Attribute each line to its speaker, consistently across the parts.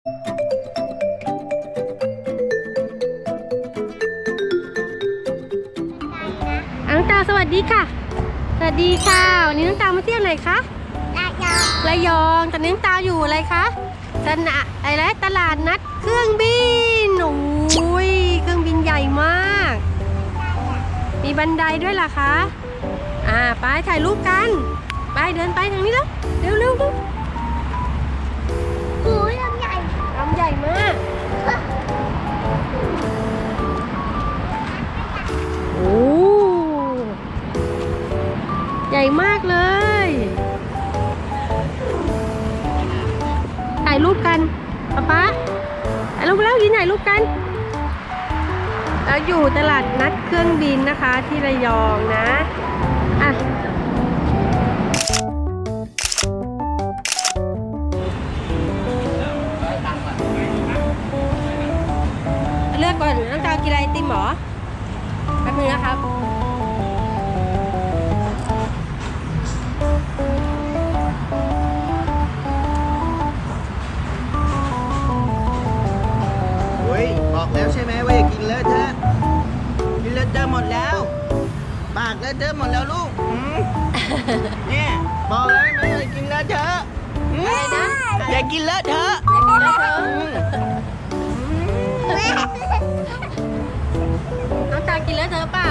Speaker 1: อะน้องตาสวัสดีค่ะ สวัสดีค่ะ วันนี้น้องตามาเที่ยวไหนคะ
Speaker 2: ลายอ
Speaker 1: ระยองตอนนี้น้องตาอยู่อะไรคะตนะอะไรนะตลาดนัดเครื่องบินโอ้ยเครื่องบินใหญ่มาก มีบันไดด้วยล่ะคะ อ่า ไปถ่ายรูปกัน ไปเดินไปทางนี้แล้ว เร็วเร็วเร็ว
Speaker 2: ญ่
Speaker 1: มาก โอ้ใหญ่มากเลย ถ่ายรูปกันป๊าป๊าถ่ายรูปแล้วยืนถ่ายรูปกันเราอยู่ตลาดนัดเครื่องบินนะคะที่ระยองนะ กก่อนน้องตากินอะไรไอติมเหรอแป๊บนึงนะครับ
Speaker 3: โอ้ยบอกแล้วใช่ไหมว่าอย่ากินเลอะเทอะกินเลอะเทอะหมดแล้ว ปากเลอะเทอะหมดแล้วลูกหืมเนี่ยบอกแล้วนะอย่ากินเลอะเทอะหืม
Speaker 1: อะไรนะ
Speaker 3: อย่ากินเลอะเทอะ
Speaker 1: แล้วเธอ
Speaker 3: อืม
Speaker 1: น้องตากินแล้วเธอเปล่า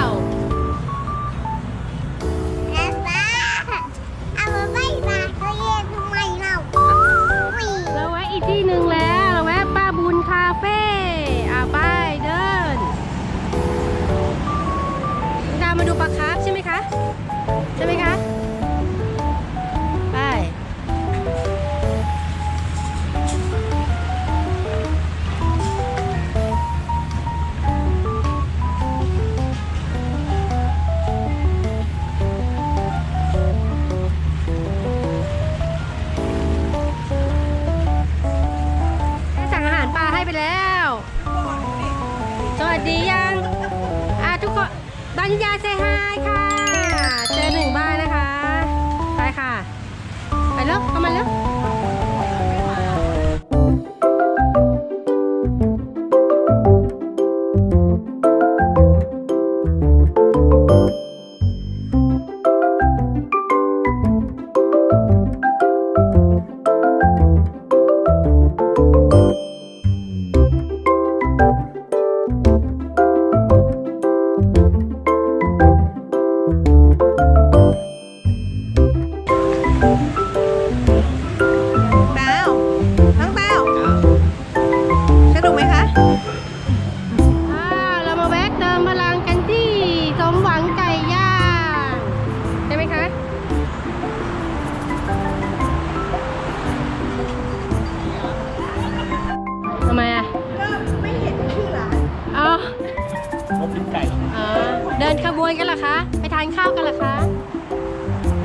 Speaker 1: วนกันเหรอคะ ไป
Speaker 4: ทาน
Speaker 1: ข้าวกัน
Speaker 4: เหร
Speaker 1: อคะ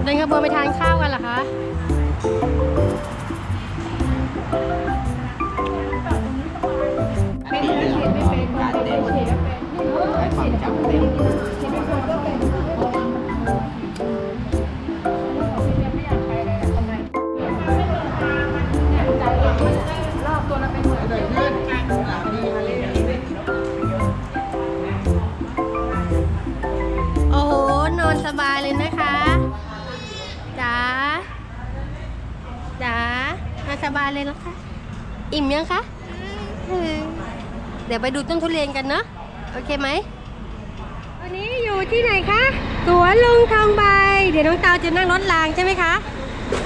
Speaker 1: เดินขบวนไปทานข้าวกันเหรอคะไม่เฉดไม่
Speaker 3: เป็นการเต็มใช้ความจำเต็ม
Speaker 1: โายเลยนะคะจ๋าจ๋านอนสบายเลยนะคะ อิ่มยังคะอืมเดี๋ยวไปดูต้นทุเรียนกันเนาะโอเคไหมวันนี้อยู่ที่ไหนคะสวนลุงทองใบ เดี๋ยวน้องเตาจะนั่งรถรางใช่ไหมคะ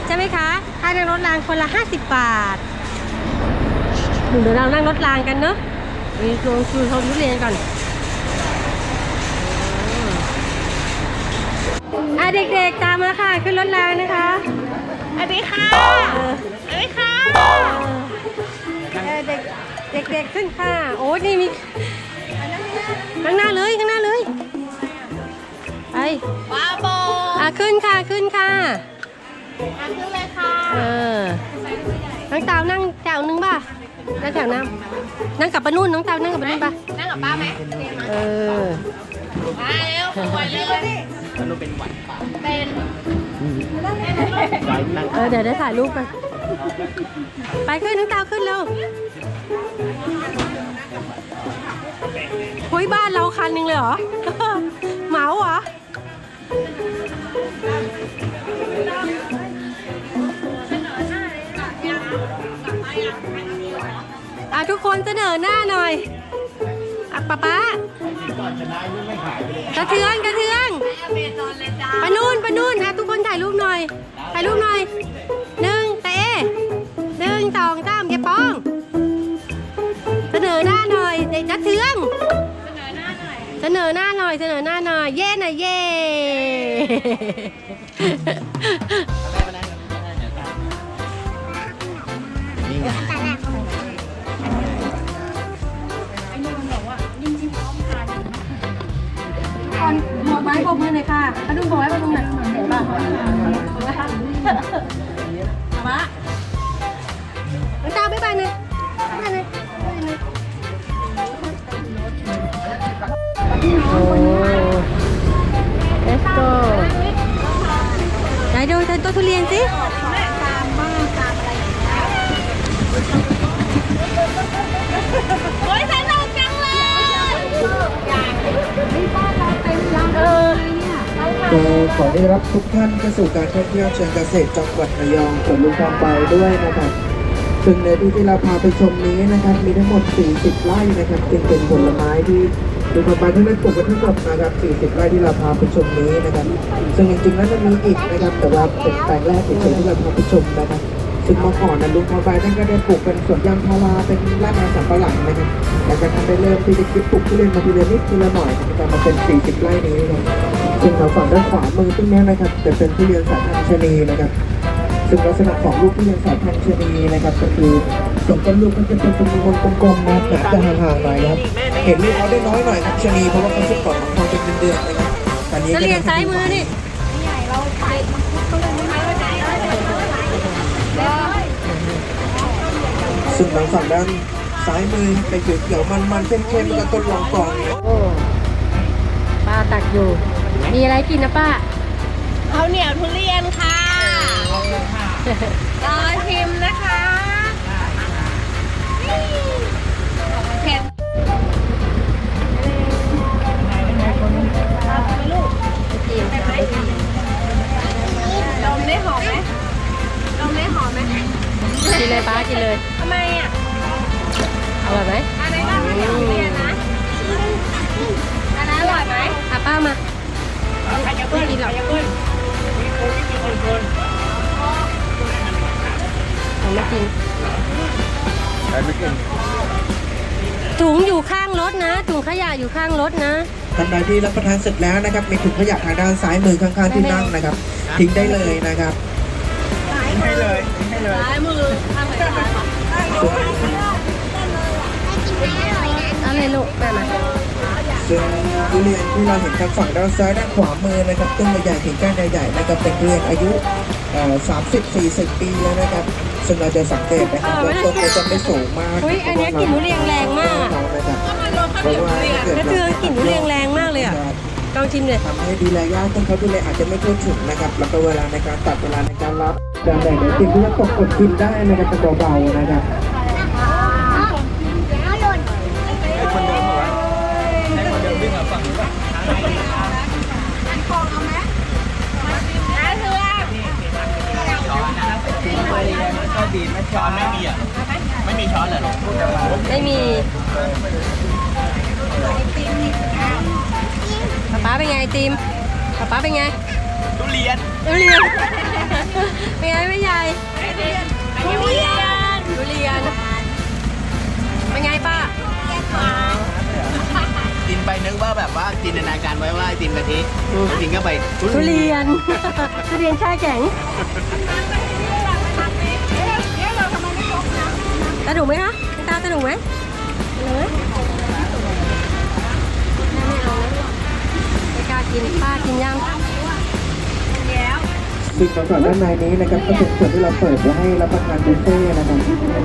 Speaker 1: ใช่ไหมคะถ้านั่งรถรางคนละ 50 บาทเดี๋ยวเรานั่งรถรางกันเนาะไปดูดูชมทุเรียนก่อน อะเด็กๆตามมาค่ะขึ้นรถรางนะคะ
Speaker 4: สวัสดีค่ะ
Speaker 1: เออ
Speaker 4: สวัสดีค่ะ
Speaker 1: เออเด็กเด็กๆขึ้นค่ะ โอ้นี่มีข้างหน้าเลยข้างหน้าเลยไป
Speaker 4: ว้าโบ
Speaker 1: อะขึ้นค่ะขึ้นค่ะ
Speaker 4: มาขึ้นเลยค่ะ
Speaker 1: เออน้องเตานั่งแถวนึงป่ะ นั่งแถวหน้านั่งกลับไปนู่นน้องเตานั่งกลับไปนู่นปะ
Speaker 4: นั่งกับป้าไหม
Speaker 1: เออ
Speaker 4: มาเร็วสวยเลย
Speaker 3: ป้นุ่เป็นหวัดป่า
Speaker 4: เป็น
Speaker 1: เออเดี๋ยวได้ถ่ายรูปไปไปขึ้นน้องเตาขึ้นเร็ว
Speaker 3: หุ้
Speaker 1: ยบ้านเราคันหนึ่งเลยเหรอเหมาเหรอะทุกคนเสนอหน้าหน่อยอะป๊าป๊ากระเทืองกระเทืองปะนุ่นปะนุ่นอะทุกคนถ่ายรูปหน่อย ถ่ายรูปหน่อยหนึ่งเตะหนึ่งสองสามอย่าป้อง เสนอหน้าหน่อยเด็กกระเทืองเสนอหน้าหน่อย เสนอหน้าหน่อย เย่หน่อยเย่
Speaker 3: ไม้
Speaker 1: บอกมือหน่อยค่ะปะนุ่นบอกไว้ปะนุ่นหน่อยเห็นป่ะมาน้องตาบ๊ายบายหน่ยบ๊ายบายหน่ยบ๊ายบายหน่ยโอ้เอสโกไหนดูต้นทุเรียนสิ
Speaker 2: โอ้ยสนุกจังเลย
Speaker 5: ก็ขอได้รับทุกท่านเข้าสู่การท่องเที่ยวเชิงเกษตรจังหวัดระยองสวนลุงทองใบด้วยนะครับซึ่งในที่ที่เราพาไปชมนี้นะครับ มีทั้งหมด 40 ไร่นะครับจึงเป็นผลไม้ที่ลุงทองใบที่ได้ปลูกไว้ทั้งหมดนะครับ 40 ไร่ที่เราพาไปชมนี้นะครับ ซึ่งจริงๆแล้วมันมีอีกนะครับ แต่ว่าเป็นแปลงแรกเฉยๆที่เราพาไปชมนะครับ ซึ่งเมื่อก่อนนะลุงทองใบท่านก็ได้ปลูกเป็นสวนยางพาราเป็นไร่นาสำปะหลังนะครับแล้วก็ท่านได้เริ่มที่จะคิดปลูกทุเรียนมาทีละนิดทีละหน่อยนะมาเป็น 40 ไร่นี้นะครับซึ่งเราฝั่งด้านขวามือตรงนี้นะครับจะเป็นทุเรียนสายพันธุ์ชะนีนะครับซึ่งลักษณะของลูกทุเรียนสายพันธุ์ชะนีนะครับก็คือส่วนต้นลูกก็จะเป็นจำนวนกลมๆนะครับหนาจะห่างๆหน่อยครับเห็นลูกเขาได้น้อยหน่อยครับชะนีเพราะว่าเขาจะก่อนของเขาเป็นเดือนๆนะครับตอนนี้
Speaker 1: ทุ
Speaker 5: ก็
Speaker 1: เรียนซ้ายมือนี่
Speaker 5: ซึ่งทางฝั่งด้านซ้ายมือเป็นเขียวๆมันๆเข้มๆแล้วก็ต้นรองกองเนี่ย
Speaker 1: โอ้ป้าตักอยู่ มีอะไรกินนะป้า
Speaker 4: ข้าวเหนียวทุเรียนค่ะรอชิมนะคะเผ็ดดมได้หอมไหมดมได้หอมไหม
Speaker 1: กินเลยป้ากินเลย
Speaker 4: ทำไมอะ
Speaker 1: อร่อยไหม
Speaker 4: อันไหนบ้างข้าวเหนียวทุเรียนนะอันนั้นอร่อยไหม
Speaker 1: อะป้ามาไม่กินหรอกผมไม่กิน
Speaker 3: ไปไม่กิน
Speaker 1: ถุงอยู่ข้างรถนะถุงขยะอยู่ข้างรถนะ
Speaker 5: ท่านใดที่รับประทานเสร็จแล้วนะครับมีถุงขยะทางด้านซ้ายมือข้างๆที่นั่งนะครับ ทิ้งได้เลยนะครับ
Speaker 3: ให้เลยให้เลย
Speaker 4: ซ้ายมือข้างไหนซ้ายขวา
Speaker 1: เอาเลยลูกแม่มา
Speaker 5: ซึ่งทุเรียนที่เราเห็นทางฝั่งด้านซ้ายด้านขวามือนะครับต้นใหญ่ๆถึงก้านใหญ่ๆนะครับเป็นทุเรียนอายุสามสิบสี่สิบปีแล้วนะครับซึ่งเราจะสังเกตนะครับว่าต้นก็จะไม่สูงมาก
Speaker 1: เฮ้ยอันเนี้ยกลิ่นทุเรียนแรงมากอะ
Speaker 5: นะครับ
Speaker 4: มันรวมข้าวเหนียวทุเรียน
Speaker 1: กระเทืองกลิ่นทุเรียนแรงมากเลยอะลองชิมเลย
Speaker 5: ทำให้ดูแลยากต้นเขาดูแลอาจจะไม่ทั่วถึงนะครับ แล้วก็เวลาในการตัดเวลาในการรับ การแบ่งเดี๋ยวสิ่งที่จะตกกดกินได้นะครับเป็นเบาๆนะครับ
Speaker 2: เอาหล่น
Speaker 3: ให้คนเดินเหรอให้คนเดินวิ่งมาฝั่งนี้ป่ะช้อนนะก็ดีไม่ช้อนไม่มีอะ ไม่มีช้อนเหรอ
Speaker 1: ไม่มีป๊าป๊าเป็นไงไอติมป๊าป๊าเป็นไง
Speaker 3: ทุเรียน
Speaker 1: ทุเรียน ไงแม่ใหญ่ทุเรียนทุเรียนเป็นไงป้า
Speaker 3: กินไปนึกว่าแบบว่าจินตนาการไว้ว่าไอติมกะทิกินเข้าไป
Speaker 1: ทุเรียนทุเรียนแช่แข็งสนุกไหมคะคุณตาสนุกไหมสนุกไหมแม่ไม่เอาแล้วไม่กล้ากินป้ากินยัง
Speaker 5: ซึ่งส่วนด้านในนี้นะครับก็เป็นส่วนที่เราเปิดไว้ให้รับประทานบุฟเฟ่นะครับ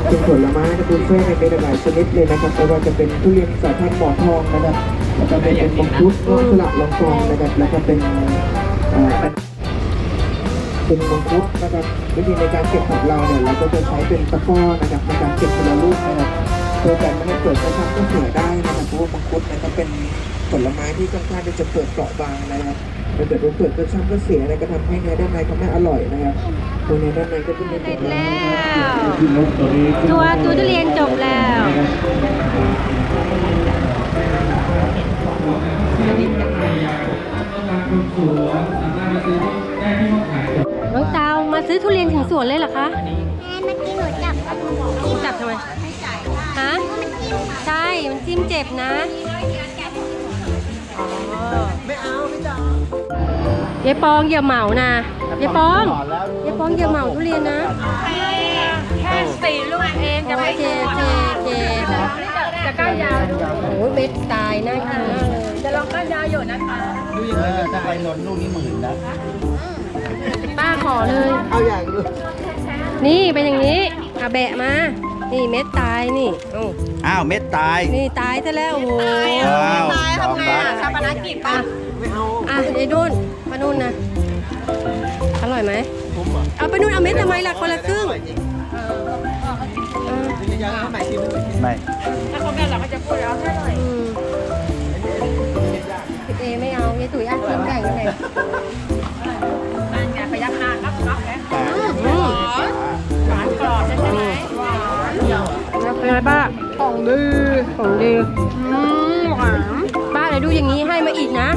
Speaker 5: เป็นผลไม้นะบุฟเฟ่ต์ในมีหลายชนิดเลยนะครับไม่ว่าจะเป็นทุเรียนสายพันธุ์หมอนทองนะครับแล้วก็เป็นมังคุดนกสลัดลองกองนะครับแล้วก็เป็นเป็นมังคุดนะครับวิธีในการเก็บของเราเนี่ยเราก็จะใช้เป็นตะกร้อนะครับในการเก็บทีละลูกนะครับเพื่อกันไม่ให้เกิดกระชับก็เสือได้นะครับเพราะว่ามังคุดนะครับเป็น ผลไม้ที่ค่อนข้างที่จะเปลือกเปราะบางนะครับถ้าเกิดว่าเปลือกก็ช้ำก็เสียอะไรก็ทำให้เนื้อด้านในเขาไม่อร่อยนะครับตัวเนื้อด้านในก็จะมี
Speaker 1: เสร็จแล้วตัวตัวทุเรียนจบแล้วน้องเตามาซื้อทุเรียนถึงสวนเลยเหรอคะ
Speaker 2: แม่เมื่อกี้หนูจับ
Speaker 1: จับทำไมฮะใช่ มันจิ้มเจ็บนะอ๋อ
Speaker 3: ไม่เอาไม่จับ
Speaker 1: ยายปองอย่าเหมานะยายปองยายปองอย่าเหมาทุเรียนนะ
Speaker 4: แค่สี่ลูกเองจะ
Speaker 1: โอ
Speaker 4: ไม่
Speaker 1: เคโอเคโอเค
Speaker 4: จะก้านยาวดู
Speaker 1: โอ้ยเม็ดตายน่ากินมากเลย
Speaker 4: จะลองก้านยาวอยู่นะคะ
Speaker 3: ดูยังไงจะไปนนลูกนี้หมื่นนะ
Speaker 1: ป้าขอเลย
Speaker 3: เอาอย่างดู
Speaker 1: นี่เป็นอย่างนี้อะแบะมา นี่เม็ดตายนี่โอ้า
Speaker 3: อ้าวเม็ดตาย
Speaker 1: นี่ตายซะแล้วโอ้โห
Speaker 3: อ้าว
Speaker 4: ตายทำไงอะชาปนกิจป่ะ
Speaker 1: อะไอ้นุ่นมานุ่นนะอร่อยไหม
Speaker 3: ผมเหรอ
Speaker 1: เอาไปนุ่นเอาเม็ดทำไมล่ะคนละครึ่งอ่า
Speaker 3: ไม่
Speaker 4: ถ้าเขาแบบเราก็จะพูดแล้ว
Speaker 1: เป็นไงบ้างของดีของดีอืมหวานป้าเดี๋ยวดูอย่างนี้ให้มาอีกนะ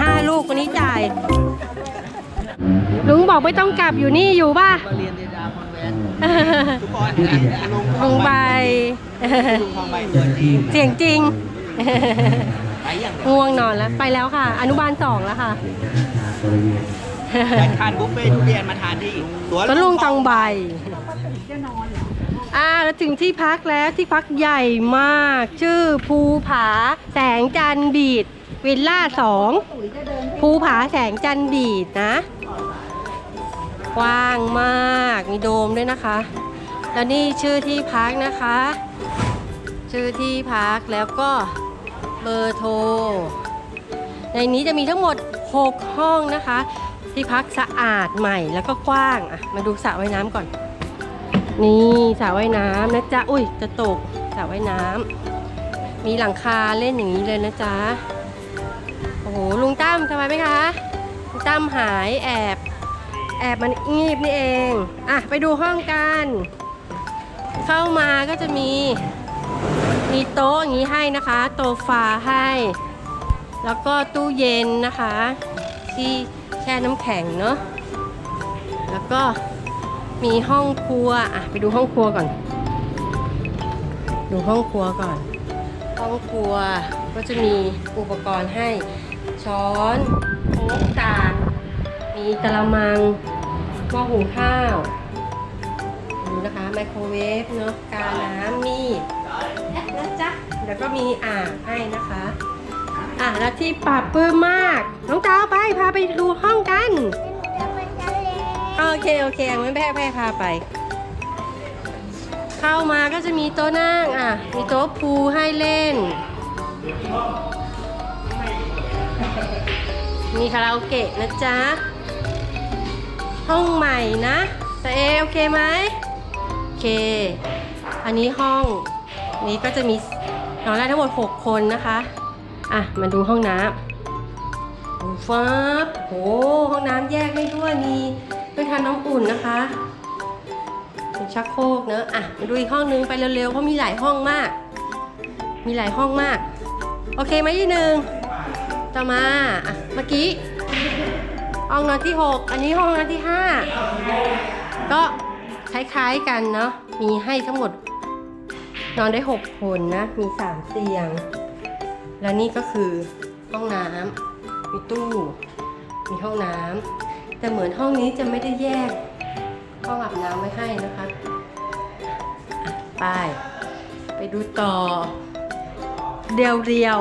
Speaker 1: ห้าลูกวันนี้จ่าย ลุงบอกไม่ต้องกลับอยู่นี่อยู่ป่ะ
Speaker 3: มาเรียนเดดาคอนแวนทุกคนลง
Speaker 1: ลงไป
Speaker 3: ลงทองใบตัวจริง
Speaker 1: เสียงจริง
Speaker 3: ไปอย่าง
Speaker 1: ง่วงนอนแล้ว ไปแล้วค่ะ อนุบาลสองแล้วค่ะ
Speaker 3: อยากทานบุฟเฟ่ทุเรียนมาทานที่สวน
Speaker 1: ก็ลุงตองใบ อ่าแล้วถึงที่พักแล้วที่พักใหญ่มาก ชื่อภูผาแสงจันบีดวิลล่าสองภูผาแสงจันบีดนะกว้างมากมีโดมด้วยนะคะ แล้วนี่ชื่อที่พักนะคะ ชื่อที่พักแล้วก็เบอร์โทร ในนี้จะมีทั้งหมด 6 ห้องนะคะ ที่พักสะอาดใหม่แล้วก็กว้างอะมาดูสระว่ายน้ำก่อน นี่สระว่ายน้ำนะจ๊ะ อุ้ยจะตกสระว่ายน้ำมีหลังคาเล่นอย่างนี้เลยนะจ๊ะ โอ้โหลุงตั้มสบายไหมคะลุงตั้มหายแอบ แอบมันงีบนี่เอง อะไปดูห้องกัน เข้ามาก็จะมี มีโต๊ะอย่างนี้ให้นะคะ โต๊ะฟาให้ แล้วก็ตู้เย็นนะคะ ที่แช่น้ำแข็งเนาะแล้วก็ มีห้องครัวอะไปดูห้องครัวก่อน ดูห้องครัวก่อน ห้องครัวก็จะมีอุปกรณ์ให้ช้อนโค้กจานมีกระมังหม้อหุงข้าวดูนะคะไมโครเวฟเนาะกาน้ำมีดนะจ๊ะแล้วก็มีอ่างให้นะคะ อะแล้วที่ปรับปลื้มมาก น้องเจ้าไปพาไปดูห้องกัน
Speaker 2: จะไปทะเล
Speaker 1: โอเคโอเคงั้นแพ่แพ่พาไป เข้ามาก็จะมีโต๊ะนั่งอะ มีโต๊ะพูให้เล่น มีคาราโอเกะนะจ๊ะ ห้องใหม่นะแต่เอโอเคไหมโอเค อันนี้ห้องนี้ก็จะมีนอนได้ทั้งหมด 6 คนนะคะ อะ มาดูห้องน้ำโอ้ฟ้าโหห้องน้ำแยกให้ด้วยมี เครื่องทำน้ำอุ่นนะคะเป็นชักโครกเนอะอะมาดูอีกห้องนึงไปเร็วๆเพราะมีหลายห้องมาก มีหลายห้องมาก โอเคไหมที่หนึ่งต่อมาอะเมื่อกี้ห้องนอนที่ 6 อันนี้ห้องนอนที่ 5 ก็คล้ายๆกันเนาะมีให้ทั้งหมดนอนได้ 6 คนนะ มี 3 เตียง และนี่ก็คือห้องน้ำมีตู้ มีห้องน้ำ แต่เหมือนห้องนี้จะไม่ได้แยกห้องอาบน้ำไว้ให้นะคะไปไปดูต่อ เดียวเรียว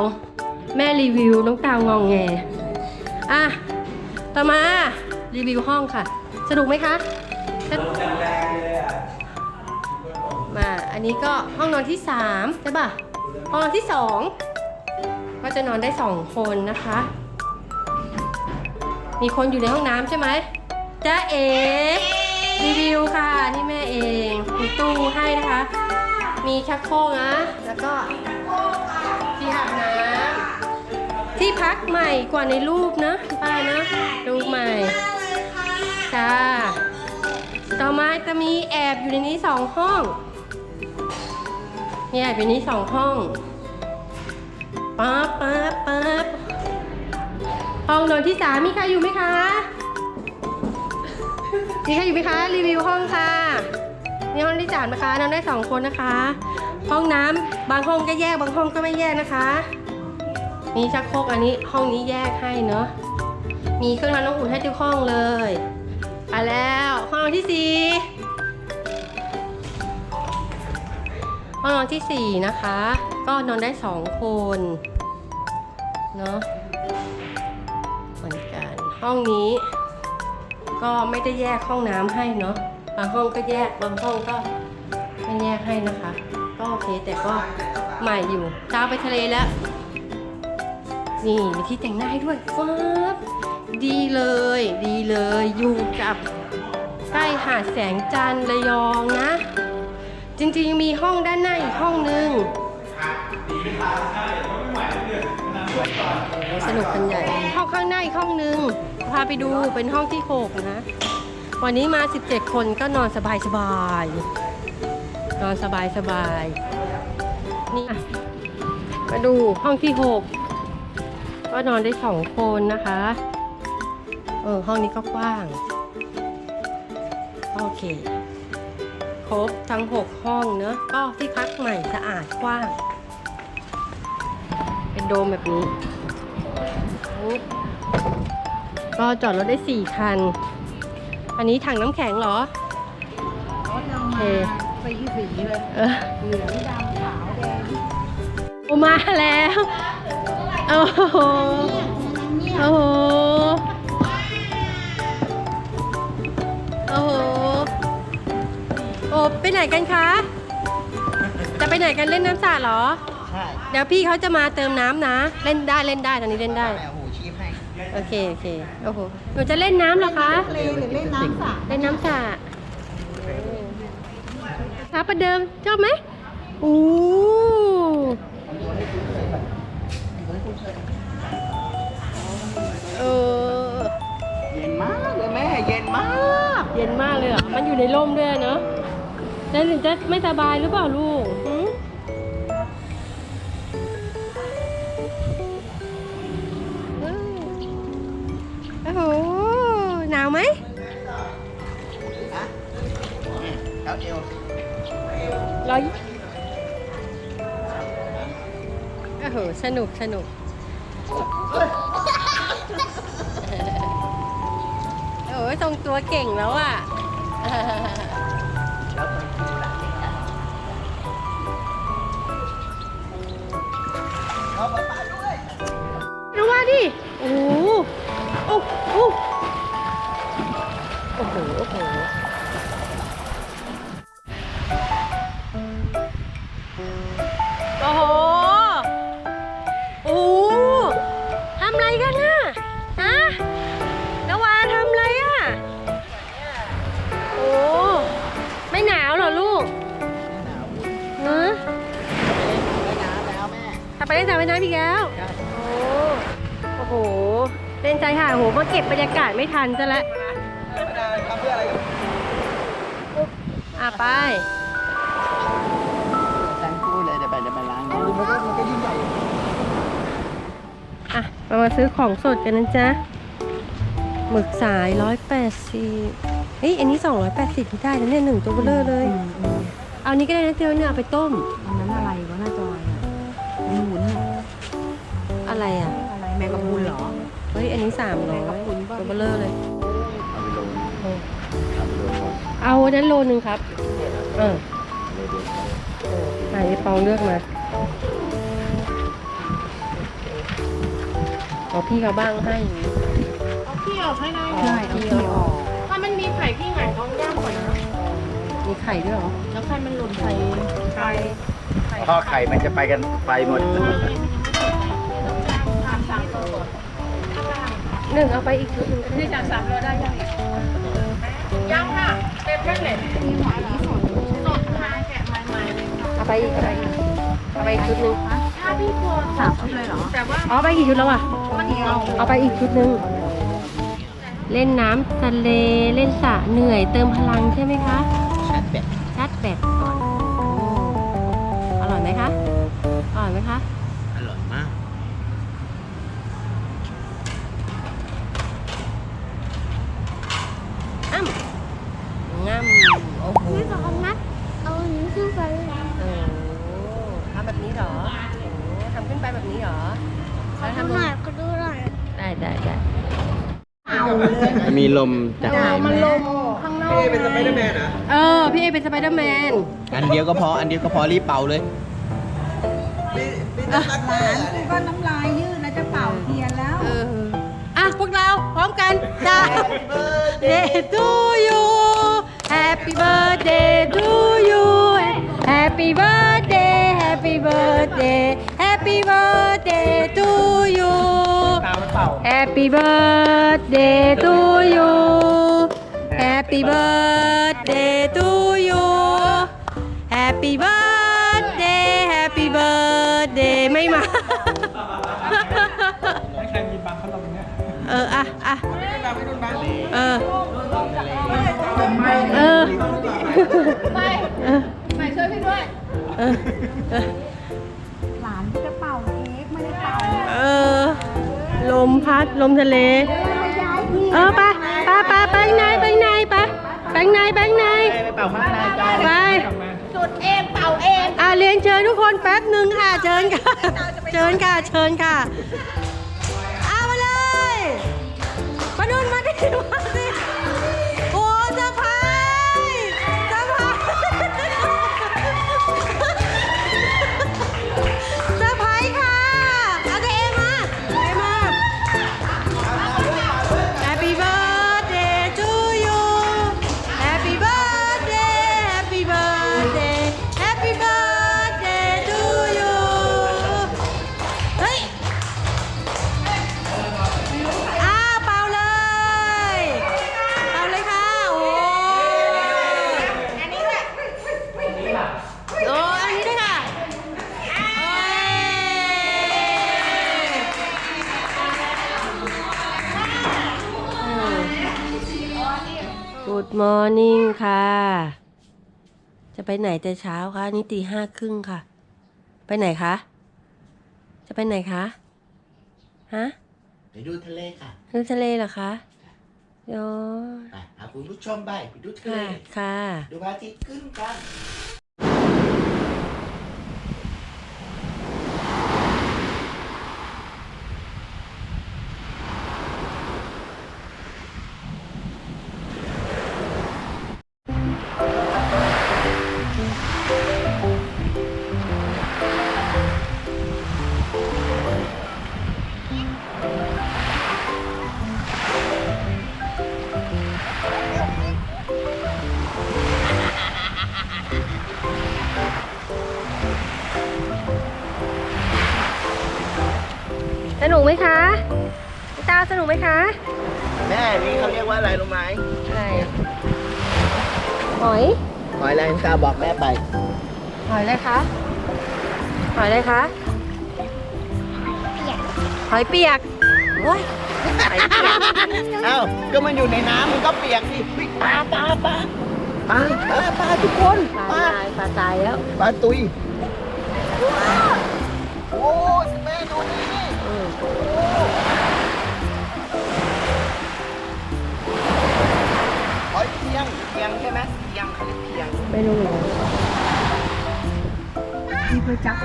Speaker 1: แม่รีวิวน้องตาวงองแงอะต่อมารีวิวห้องค่ะ สนุกไหมคะมา อันนี้ก็ห้องนอนที่3ใช่ป่ะ ห้องนอนที่ 2 ก็จะนอนได้ 2 คนนะคะ มีคนอยู่ในห้องน้ำใช่ไหมจ้าเอรีวิวค่ะ นี่แม่เอง มีตู้ให้นะคะ มีชักโครกนะ แล้วก็ที่อาบน้ำที่พักใหม่กว่าในรูปนะป้านะรูปใหม่จ้าต่อมาจะมีแอบอยู่ในนี้สองห้องมีแอบอยู่ในนี้สองห้องปั๊บปั๊บปั๊บ ห้องนอนที่สามมีใครอยู่ไหมคะ มีใครอยู่ไหมคะ รีวิวห้องค่ะนี่ห้องที่สามนะคะนอนได้สองคนนะคะ ห้องน้ำบางห้องก็แยกบางห้องก็ไม่แยกนะคะมีชักโครกอันนี้ห้องนี้แยกให้เนาะมีเครื่องทำน้ำอุ่นให้ทุกห้องเลยไปแล้วห้องนอนที่สี่ห้องนอนที่สี่นะคะ ก็นอนได้สองคนเนาะ ห้องนี้ ก็ไม่ได้แยกห้องน้ำให้เนาะบางห้องก็แยกบางห้องก็ไม่แยกให้นะคะ ก็โอเคแต่ก็ใหม่อยู่เช้าไปทะเลแล้ว นี่มีที่แต่งหน้าให้ด้วยฟ้าบดีเลย ดีเลยอยู่กับใกล้หาดแสงจันทร์ระยองนะ จริงๆมีห้องด้านหน้าอีกห้องนึง สนุกกันใหญ่ห้องข้างหน้าอีกห้องนึง พาไปดูเป็นห้องที่หกนะ วันนี้มา 17 คนก็นอนสบายสบายๆนอนสบายสบายๆนี่อะมาดูห้องที่หกก็นอนได้สองคนนะคะเออห้องนี้ก็กว้าง โอเค ครบทั้งหกห้องเนอะก็ที่พักใหม่สะอาดกว้าง เป็นโดมแบบนี้ ก็จอดรถได้สี่คัน อันนี้ถังน้ำแข็งเหรอโอเค
Speaker 4: สีสีเลย
Speaker 1: เออ
Speaker 4: เหลืองดำขาวแดง
Speaker 1: โอมาแล้ว โอ้โห โอ้โห โอ้โห โอ้ไปไหนกันคะ จะไปไหนกันเล่นน้ำสาดเหรอ
Speaker 3: ใช่
Speaker 1: เดี๋ยวพี่เขาจะมาเติมน้ำนะ เล่นได้เล่นได้ตอนนี้เล่นได้
Speaker 3: แมวหูชีพให้
Speaker 1: โอเค โอเค โอ้โห หนูจะเล่นน้ำเหรอคะ
Speaker 4: ทะเลหรือเล่นน้ำสระ
Speaker 1: เล่นน้ำสระพาประเดิมชอบไหมอู้เออ
Speaker 3: เย็นมากเลยแม่เย็นมาก
Speaker 1: เย็นมากเลยเหรอ มันอยู่ในร่มด้วยเนาะแล้วหนูจะไม่สบายหรือเปล่าลูก หืมโอ้โหหนาวไหม
Speaker 3: อะแล้วเอว
Speaker 1: ร้อยโอ้โห สนุกสนุกโอ้ยทรงตัวเก่งแล้วอะ
Speaker 3: แล้วคนดูล่ะเอาป๊าป๊าด้วย
Speaker 1: รู้ โอ้โห ใจหายโหมาเก็บบรรยากาศไม่ทันซะแล้ว
Speaker 3: ไม่ได้ทำเพื่ออะไรกัน
Speaker 1: อะไป
Speaker 3: แซงกูเลยเดี๋ยวไปเดี๋ยวไปล้างมันก็มันก็ยิ่งใหญ่
Speaker 1: อะเรามาซื้อของสดกันนะจ๊ะหมึกสายร้อยแปดสิบเฮ้ยอันนี้สองร้อยแปดสิบที่ได้แล้วเนี่ยหนึ่งตัวเบลเลอร์เลย เอานี้ก็ได้นะเจียวเนี่ยเอาไปต้ม สามร้อยตัวเบลเลอร์เลย
Speaker 3: เอาไปลงเอาไปลงก่อน
Speaker 1: เอาอันนั้นโลนึงครับ เออไหนปองเลือกมาเอาพี่เขาบ้างให้อย่างนี้
Speaker 4: เอาขี้ออกให้ได้
Speaker 1: ใช่เอาขี้ออก
Speaker 4: ถ้ามันมีไข่พี่หงายท้องย่างก่อนนะ
Speaker 1: มีไข่ด้วยเหรอ
Speaker 4: แล้วไข่มันหล่นไข่ไข่
Speaker 3: พ่อไข่มันจะไปกันไปหมด
Speaker 1: หนึ่งเอาไปอีกชุดหนึ่งก็ได้
Speaker 4: นี่จากสามโลได้ยังยังค่ะเต็มแล้วเลยมีหวานสดสดค่ะแกะใหม่ๆเลยค่ะ
Speaker 1: เอาไปอีกเอาไปอีกเอาไปอีกชุดหนึ่ง
Speaker 4: ใช่สามชุดเลยเหรอแต่ว่า
Speaker 1: อ๋อไปกี่ชุดแล้วอะ
Speaker 4: มันเหนียว
Speaker 1: เอาไปอีกชุดหนึ่งเล่นน้ำทะเลเล่นสระเหนื่อยเติมพลังใช่ไหมคะ
Speaker 3: ชาร์จแบต
Speaker 1: ชาร์จแบตก่อนโอ้อร่อยไหมคะอร่อยไหมคะ
Speaker 3: อร่อยมาก
Speaker 1: อ้ำง่ำโอ้โห
Speaker 2: ไม่สองนัดเอาหนูขึ้นไปเลย
Speaker 1: โอ้ทำแบบนี้เหรอโอ้ทำขึ้นไปแบบนี้เหรอแล้ว
Speaker 2: ดู
Speaker 1: ทำ
Speaker 2: หน่อยก็ดูหน่อย
Speaker 1: ได้ได้ได้
Speaker 3: มีลมจากไหน
Speaker 1: มันล
Speaker 3: มาม
Speaker 1: ข้างนอก
Speaker 5: พี่เป็นสไปเดอร์แมนเหรอ
Speaker 1: เออ พี่เอเป็นสไปเดอร์แมน
Speaker 3: อันเดียวก็พอ อันเดียวก็พอรีบเป่าเลย
Speaker 5: พี่พี่จะตัก
Speaker 4: หลานกูก็น้ำลายยืดแล้วจะเป่าเทียนแล้ว
Speaker 1: เออ อะ พวกเราพร้อมกันจ้า Day to you Happy birthday to you Happy birthday Happy birthday Happy birthday Happy birthday to you Happy birthday to you Happy birthday Happy birthday ไม่มาเอออะอะเออ เออ ไม่ ไม่ช่วยพี่ด้วย เออ
Speaker 4: ลม
Speaker 1: พัดลมทะเล เออไปไปไปไปข้างในไปข้างในไปไปข้างในไปข้างใน
Speaker 3: ไปเป่าข้างในจ้า
Speaker 1: ไป
Speaker 4: จุดเองเป่าเอง
Speaker 1: อะเรียนเชิญทุกคนแป๊บหนึ่งค่ะเชิญค่ะเชิญค่ะเชิญค่ะเอามาเลยมาดูมาดิมาดิ Good morning ค่ะ จะไปไหนแต่เช้าคะนี่ตีห้าครึ่งค่ะ ไปไหนคะ จะไปไหนคะ ฮะ
Speaker 3: ไปดูทะเลค่ะ
Speaker 1: ดูทะเลเหรอคะโย
Speaker 3: ไปพาคุณผู้ชมไปไปดูทะเล
Speaker 1: ค่ะค่ะ
Speaker 3: ดูพระอาทิตย์ขึ้นกัน
Speaker 1: นุกไหมคะพี่ตาสนุกไหมคะ
Speaker 3: แม่นี่เขาเรียกว่าอะไรรู้ไหม
Speaker 1: อะไรหอย
Speaker 3: หอยอะไรตาบอกแม่ไป
Speaker 1: หอยอะไรคะ หอยอะไรคะ หอยเปียกโอ้ยหอยเปียก
Speaker 3: เอ้าก็มันอยู่ในน้ำมันก็เปียกดิเฮ้ยปลาปลาปลาปลาปลาปลาทุกคน
Speaker 1: ปลาตายปลาตายแล้ว
Speaker 3: ปลาตุย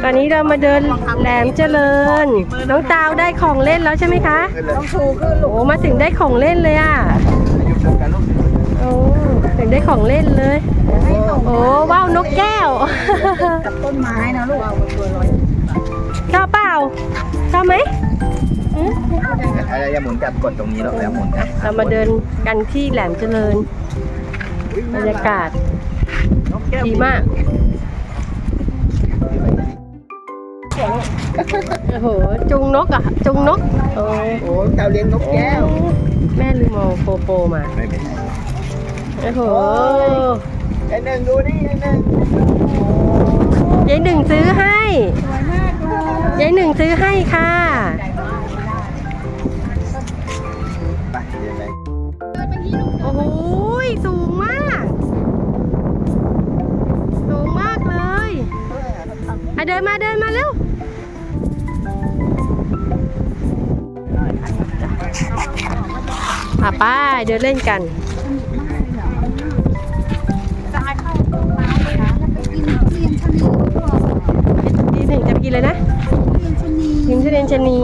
Speaker 1: ตอนนี้เรามาเดินแหลมเจริญ น้องตาวได้ของเล่นแล้วใช่ไหมคะ
Speaker 4: ต้องชูขึ้นลูก
Speaker 1: โอ้มาถึงได้ของเล่นเลยอะ
Speaker 3: อยู่ชมกันลูก
Speaker 1: โอ้ถึงได้ของเล่นเลย
Speaker 4: ให้ส่ง
Speaker 1: โอ้ว้าวนกแก้ว
Speaker 4: กับต้นไม้นะลูกเอาตัวร้อย
Speaker 1: ชอบเปล่าชอบไหมอืม
Speaker 3: อะไรอย่าหมุนจับกดตรงนี้แล้วอย่าหมุนนะ
Speaker 1: เรามาเดินกันที่แหลมเจริญ บรรยากาศดีมาก โอ้โห จุงนกอะ จุงนกโอ้
Speaker 3: โอ้เจ้าเลี้ยงนกแก้ว
Speaker 1: แม่ลืมเอาโปโปมา
Speaker 3: ไม่เป็นไร
Speaker 1: โอ้โห
Speaker 3: ไอ้หนึ่งดูนี่ไอ้หนึ่ง
Speaker 1: ยายหนึ่งซื้อให้
Speaker 4: สวยมากเลย
Speaker 1: ยซื้อให้ค่ะ
Speaker 3: ไปเดินไป
Speaker 1: โอ้โหสูงมาก สูงมากเลยอะเดินมาเดินมาเร็ว ป่าป้าเดินเล่นกัน
Speaker 2: กินเรียนชะนีก่อน
Speaker 1: ดีถึงจะกินเลยนะ
Speaker 2: เรียนชะนี
Speaker 1: ยิงชะเดนชะนี